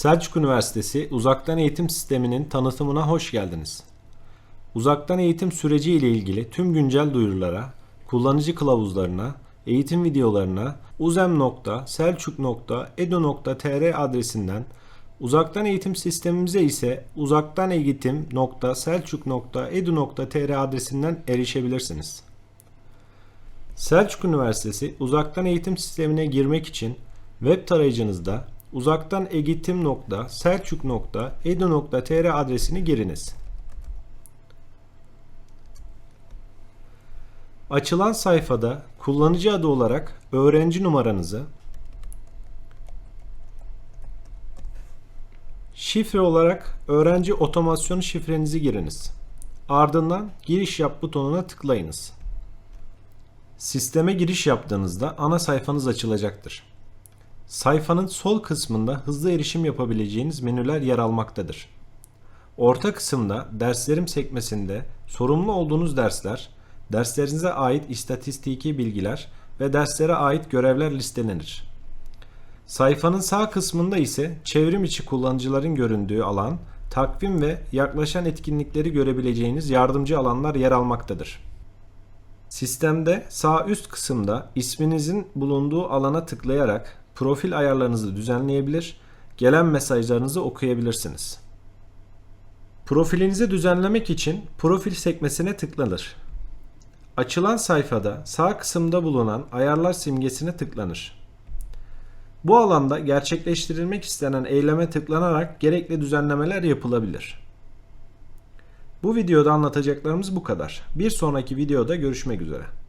Selçuk Üniversitesi Uzaktan Eğitim Sistemi'nin tanıtımına hoş geldiniz. Uzaktan eğitim süreci ile ilgili tüm güncel duyurulara, kullanıcı kılavuzlarına, eğitim videolarına uzem.selçuk.edu.tr adresinden Uzaktan eğitim sistemimize ise uzaktaneğitim.selçuk.edu.tr adresinden erişebilirsiniz. Selçuk Üniversitesi uzaktan eğitim sistemine girmek için web tarayıcınızda uzaktaneğitim.selçuk.edu.tr adresini giriniz. Açılan sayfada kullanıcı adı olarak öğrenci numaranızı, şifre olarak öğrenci otomasyon şifrenizi giriniz. Ardından giriş yap butonuna tıklayınız. Sisteme giriş yaptığınızda ana sayfanız açılacaktır. Sayfanın sol kısmında hızlı erişim yapabileceğiniz menüler yer almaktadır. Orta kısımda derslerim sekmesinde sorumlu olduğunuz dersler, derslerinize ait istatistiki bilgiler ve derslere ait görevler listelenir. Sayfanın sağ kısmında ise çevrim içi kullanıcıların göründüğü alan, takvim ve yaklaşan etkinlikleri görebileceğiniz yardımcı alanlar yer almaktadır. Sistemde sağ üst kısımda isminizin bulunduğu alana tıklayarak profil ayarlarınızı düzenleyebilir, gelen mesajlarınızı okuyabilirsiniz. Profilinizi düzenlemek için profil sekmesine tıklanır. Açılan sayfada sağ kısımda bulunan ayarlar simgesine tıklanır. Bu alanda gerçekleştirilmek istenen eyleme tıklanarak gerekli düzenlemeler yapılabilir. Bu videoda anlatacaklarımız bu kadar. Bir sonraki videoda görüşmek üzere.